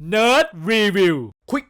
Nerd Review ควิก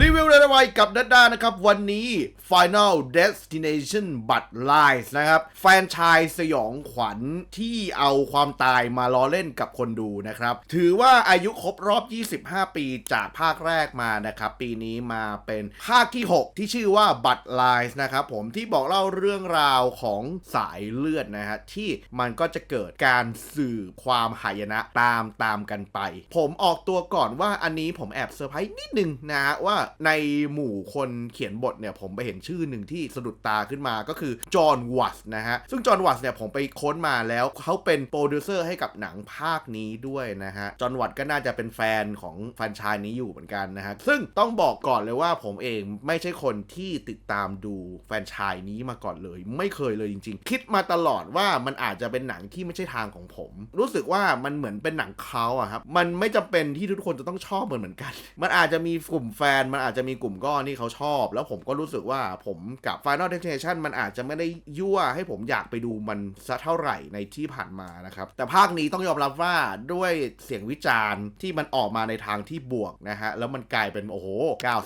รีวิวเร็วไวกับดัดดานะครับ วันนี้ Final Destination But Lies นะครับ แฟนชายสยองขวัญที่เอาความตายมาล้อเล่นกับคนดูนะครับ ถือว่าอายุครบรอบ 25 ปีจากภาคแรกมานะครับ ปีนี้มาเป็นภาคที่ 6 ที่ชื่อว่า But Lies นะครับผมที่บอกเล่าเรื่องราวของสายเลือดนะฮะที่มันก็จะเกิดการสื่อความหายนะตามตามกันไป ผมออกตัวก่อนว่าอันนี้ผมแอบเซอร์ไพรส์นิดนึงนะฮะว่าในหมู่คนเขียนบทเนี่ยผมไปเห็นชื่อหนึ่งที่สะดุดตาขึ้นมาก็คือจอห์นวัตนะฮะ ซึ่งจอห์นวัตเนี่ยผมไปค้นมาแล้วเขาเป็นโปรดิวเซอร์ให้กับหนังภาคนี้ด้วยนะฮะ จอห์นวัตก็น่าจะเป็นแฟนของแฟนชายนี้อยู่เหมือนกันนะฮะ ซึ่งต้องบอกก่อนเลยว่าผมเองไม่ใช่คนที่ติดตามดูแฟนชายนี้มาก่อนเลย ไม่เคยเลยจริง ๆ คิดมาตลอดว่ามันอาจจะเป็นหนังที่ไม่ใช่ทางของผม รู้สึกว่ามันเหมือนเป็นหนังเขาอะครับมันไม่จำเป็นที่ทุกคนจะต้องชอบเหมือนเหมือนกัน มันอาจจะมีกลุ่มแฟนมันอาจจะมีกลุ่มก้อนที่เขาชอบ แล้วผมก็รู้สึกว่าผมกับ Final Destination มันอาจจะไม่ได้ยั่วให้ผมอยากไปดูมันสักเท่าไหร่ในที่ผ่านมานะครับ แต่ภาคนี้ต้องยอมรับว่าด้วยเสียงวิจารณ์ที่มันออกมาในทางที่บวกนะฮะ แล้วมันกลายเป็นโอ้โห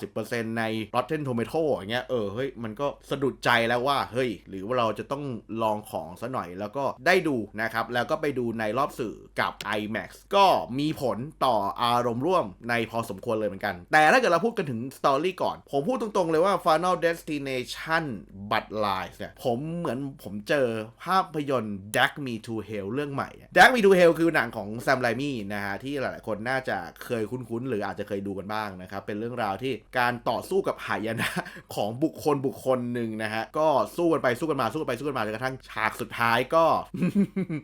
90%ใน Rotten Tomato อย่างเงี้ยเออเฮ้ยมันก็สะดุดใจแล้วว่าเฮ้ย หรือว่าเราจะต้องลองของซะหน่อยแล้วก็ได้ดูนะครับ แล้วก็ไปดูในรอบสื่อกับ IMAX ก็มีผลต่ออารมณ์ร่วมในพอสมควรเลยเหมือนกัน แต่ถ้าเกิดเราพูดกันถึงสตอรี่ก่อน ผมพูดตรงๆเลยว่า Final Destination But Lies เนี่ยผมเหมือนผมเจอภาพยนตร์ Drag Me to Hell เรื่องใหม่ Drag Me to Hell คือหนังของแซมไรมี่นะฮะที่หลายๆคนน่าจะเคยคุ้นๆ หรืออาจจะเคยดูกันบ้างนะครับ เป็นเรื่องราวที่การต่อสู้กับหายนะของบุคคลบุคคลหนึ่งนะฮะก็สู้กันไปสู้กันมาสู้กันไปสู้กันมาจนกระทั่งฉากสุดท้ายก็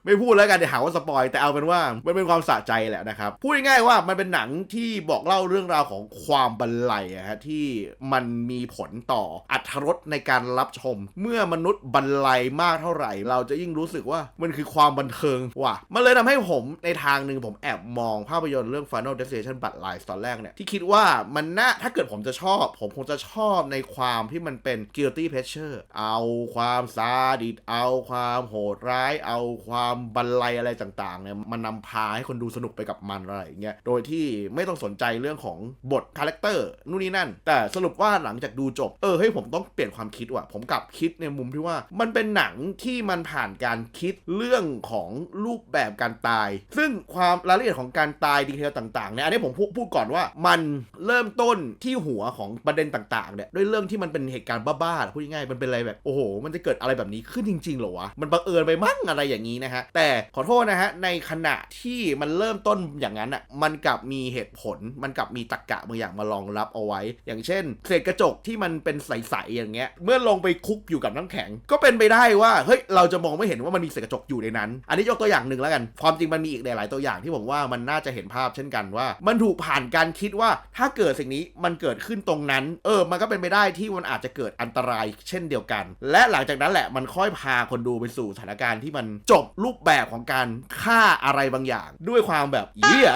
ไม่พูดแล้วกันเดี๋ยวหาว่าสปอยแต่เอาเป็นว่ามันเป็นความสะใจแหละนะครับพูดง่ายๆว่ามันเป็นหนังที่บอกเล่าเรื่องราวของความบันไลอะฮะที่มันมีผลต่ออัธรสในการรับชม เมื่อมนุษย์บันไลมากเท่าไหร่ เราจะยิ่งรู้สึกว่ามันคือความบันเทิงว่ะ มันเลยทำให้ผมในทางหนึ่งผมแอบมองภาพยนตร์เรื่อง Final Destination But Lies ตอนแรกเนี่ย ที่คิดว่ามันน่าถ้าเกิดผมจะชอบ ผมคงจะชอบในความที่มันเป็น guilty pleasure เอาความซาดิสเอาความโหดร้าย เอาความบันไลอะไรต่างๆเนี่ยมันนำพาให้คนดูสนุกไปกับมันอะไรอย่างเงี้ยโดยที่ไม่ต้องสนใจเรื่องของบทคาแรคเตอร์นู่นนี่นั่น แต่สรุปว่าหลังจากดูจบ เออเฮ้ยผมต้องเปลี่ยนความคิดว่ะ ผมกลับคิดในมุมที่ว่า มันเป็นหนังที่มันผ่านการคิดเรื่องของรูปแบบการตาย ซึ่งความรายละเอียดของการตายดีเทลต่างๆเนี่ยอันนี้ผมพูดพูดก่อนว่ามันเริ่มต้นที่หัวของประเด็นต่างๆเนี่ยด้วยเรื่องที่มันเป็นเหตุการณ์บ้าๆพูดง่ายๆมันเป็นอะไรแบบโอ้โห มันจะเกิดอะไรแบบนี้ขึ้นจริงๆเหรอวะมันบังเอิญไปมั้งอะไรอย่างนี้นะฮะแต่ขอโทษนะฮะในขณะที่มันเริ่มต้นอย่างนั้นอะมันกลับมีเหตุผลมันกลับมีตรรกะบางอย่างมารองรับเอาไว้ อย่างเช่น เศษกระจกที่มันเป็นใสๆอย่างเงี้ย เมื่อลงไปคุกอยู่กับน้ำแข็ง ก็เป็นไปได้ว่าเฮ้ยเราจะมองไม่เห็นว่ามันมีเศษกระจกอยู่ในนั้น อันนี้ยกตัวอย่างหนึ่งแล้วกัน ความจริงมันมีอีกหลาย ๆ ตัวอย่างที่ผมว่ามันน่าจะเห็นภาพเช่นกันว่า มันถูกผ่านการคิดว่าถ้าเกิดสิ่งนี้มันเกิดขึ้นตรงนั้น เออ มันก็เป็นไปได้ที่มันอาจจะเกิดอันตรายเช่นเดียวกัน และหลังจากนั้นแหละมันค่อยพาคนดูไปสู่สถานการณ์ที่มันจบรูปแบบของการฆ่าอะไรบางอย่าง ด้วยความแบบเยี่ย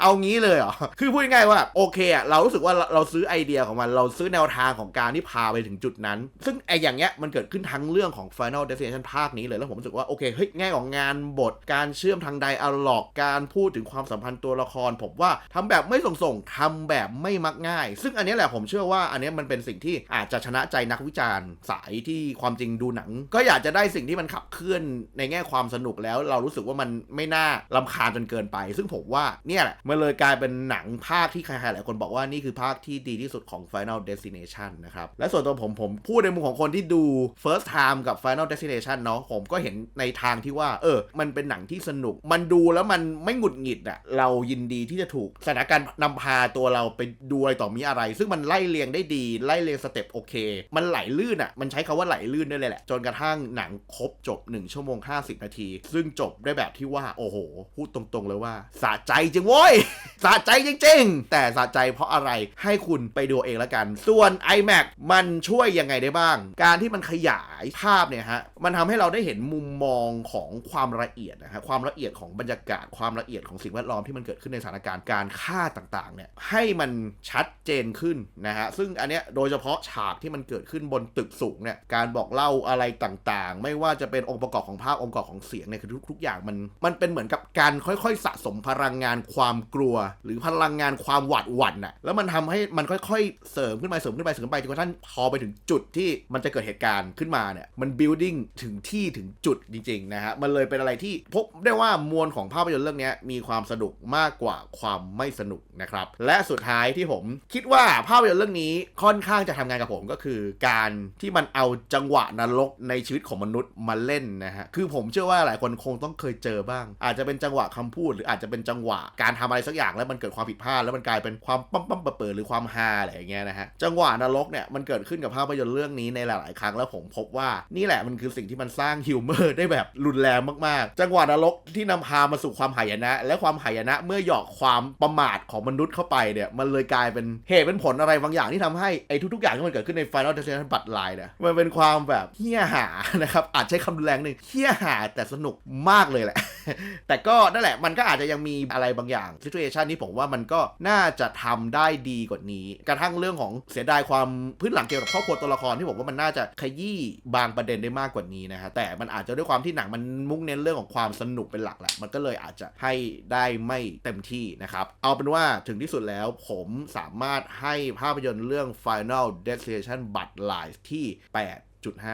เอางี้เลยเหรอ คือพูดง่ายๆว่าโอเคอะเรารู้สึกว่าเราซื้อไอเดียของมัน เราซื้อแนวทางของการที่พาไปถึงจุดนั้น ซึ่งไออย่างเงี้ยมันเกิดขึ้นทั้งเรื่องของ Final Destination ภาคนี้เลย แล้วผมรู้สึกว่าโอเคเฮ้ยแง่ของงานบท การเชื่อมทางไดอะล็อก การพูดถึงความสัมพันธ์ตัวละคร ผมว่าทำแบบไม่ส่งส่งๆทำแบบไม่มักง่าย ซึ่งอันนี้แหละผมเชื่อว่าอันนี้มันเป็นสิ่งที่อาจจะชนะใจนักวิจารณ์ สายที่ความจริงดูหนัง ก็อยากจะได้สิ่งที่มันขับเคลื่อนในแง่ความสนุกแล้ว เรารู้สึกว่ามันไม่น่าลำคาญจนเกินไป ซึ่งผมว่าเนี่ยแหละมันเลยกลายเป็นหนังภาคที่ใครๆหลายคนบอกว่านี่คือภาคที่ดีที่สุดของ Final Destination นะครับ และส่วนตัวผมผมพูดในมุมของคนที่ดู First Time กับ Final Destination เนาะผมก็เห็นในทางที่ว่า เออ มันเป็นหนังที่สนุก มันดูแล้วมันไม่หงุดหงิดอะเรายินดีที่จะถูกสถานการณ์นำพาตัวเราไปดูอะไรต่อมีอะไร ซึ่งมันไล่เรียงได้ดีไล่เรียงสเต็ปโอเค มันไหลลื่นอะมันใช้คาว่าไหลลื่นได้เลยแหละ จนกระทั่งหนังครบจบ 1 ชั่วโมง 50 นาที ซึ่งจบได้แบบที่ว่าโอ้โห พูดตรงๆเลยว่าสะใจจริงโว้ยสะใจจริงๆ แต่สะใจเพราะอะไรให้คุณไปดูเองละกัน ส่วน iMac มันช่วยยังไงได้บ้าง การที่มันขยายภาพเนี่ยฮะ มันทำให้เราได้เห็นมุมมองของความละเอียดนะฮะ ความละเอียดของบรรยากาศ ความละเอียดของสิ่งแวดล้อมที่มันเกิดขึ้นในสถานการณ์การฆ่าต่างๆ เนี่ย ให้มันชัดเจนขึ้นนะฮะ ซึ่งอันเนี้ยโดยเฉพาะฉากที่มันเกิดขึ้นบนตึกสูงเนี่ย การบอกเล่าอะไรต่างๆ ไม่ว่าจะเป็นองค์ประกอบของภาพ องค์ประกอบของเสียงเนี่ย คือทุกๆ อย่างมัน มันเป็นเหมือนกับการค่อยๆ สะสมพลังงานความกลัว หรือพลังงานความหวาดหวั่นน่ะแล้วมันทำให้มันค่อยๆ เสริมขึ้นไปเสริมขึ้นไปเสริมขึ้นไปจนกระทั่งพอไปถึงจุดที่มันจะเกิดเหตุการณ์ขึ้นมาเนี่ยมัน building ถึงที่ถึงจุดจริงๆนะฮะมันเลยเป็นอะไรที่พบได้ว่ามวลของภาพยนตร์เรื่องนี้มีความสนุกมากกว่าความไม่สนุกนะครับและสุดท้ายที่ผมคิดว่าภาพยนตร์เรื่องนี้ค่อนข้างจะทำงานกับผมก็คือการที่มันเอาจังหวะนรกในชีวิตของมนุษย์มาเล่นนะฮะคือผมเชื่อว่าหลายคนคงต้องเคยเจอบ้าง อาจจะเป็นจังหวะคำพูด หรืออาจจะเป็นจังหวะการทำอะไรสักอย่างแล้วมันเกิดความผิดพลาดแล้วมันกลายเป็นความปั๊มปั๊มเปิดหรือความฮาอะไรอย่างเงี้ยนะฮะจังหวะนรกเนี่ยมันเกิดขึ้นกับภาพยนตร์เรื่องนี้ในหลาย ๆ ครั้งแล้วผมพบว่านี่แหละมันคือสิ่งที่มันสร้างฮิวเมอร์ได้แบบรุนแรงมาก ๆ จังหวะนรกที่นำพามาสู่ความหายนะ และความหายนะเมื่อหยอกความประมาทของมนุษย์เข้าไปเนี่ยมันเลยกลายเป็นเหตุเป็นผลอะไรบางอย่างที่ทำให้ไอ้ทุก ๆ อย่างที่มันเกิดขึ้นใน Final Destination บัตรลายเนี่ยมันเป็นความแบบเฮี้ยหานะครับอาจใช้คำรุนแรงหนึ่งเฮี้ยหาแต่สนุกมากเลยแหละ แต่ก็นั่นแหละมันก็อาจจะยังมีอะไรบางอย่างซิ t u เ t ชันนี้ผมว่ามันก็น่าจะทำได้ดีกว่านี้ กระทั่งเรื่องของเสียดายความพื้นหลังเกี่ยวกับครอบครัวตัวละครที่ผมว่ามันน่าจะขยี้บางประเด็นได้มากกว่านี้นะฮะแต่มันอาจจะด้วยความที่หนังมันมุ่งเน้นเรื่องของความสนุกเป็นหลักแหละมันก็เลยอาจจะให้ได้ไม่เต็มที่นะครับเอาเป็นว่าถึงที่สุดแล้วผมสามารถให้ภาพยนตร์เรื่อง Final Destination But Lies ที่ 8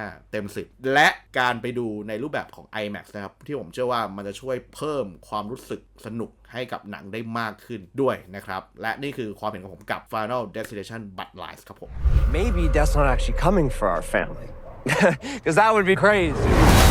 5 เต็ม 10 และการไปดูในรูปแบบของ IMAX นะครับ ที่ผมเชื่อว่ามันจะช่วยเพิ่มความรู้สึกสนุกให้กับหนังได้มากขึ้นด้วยนะครับ และนี่คือความเห็นของผมกับ Final Destination But Lies ครับผม Maybe that's not actually coming for our family. Because that would be crazy.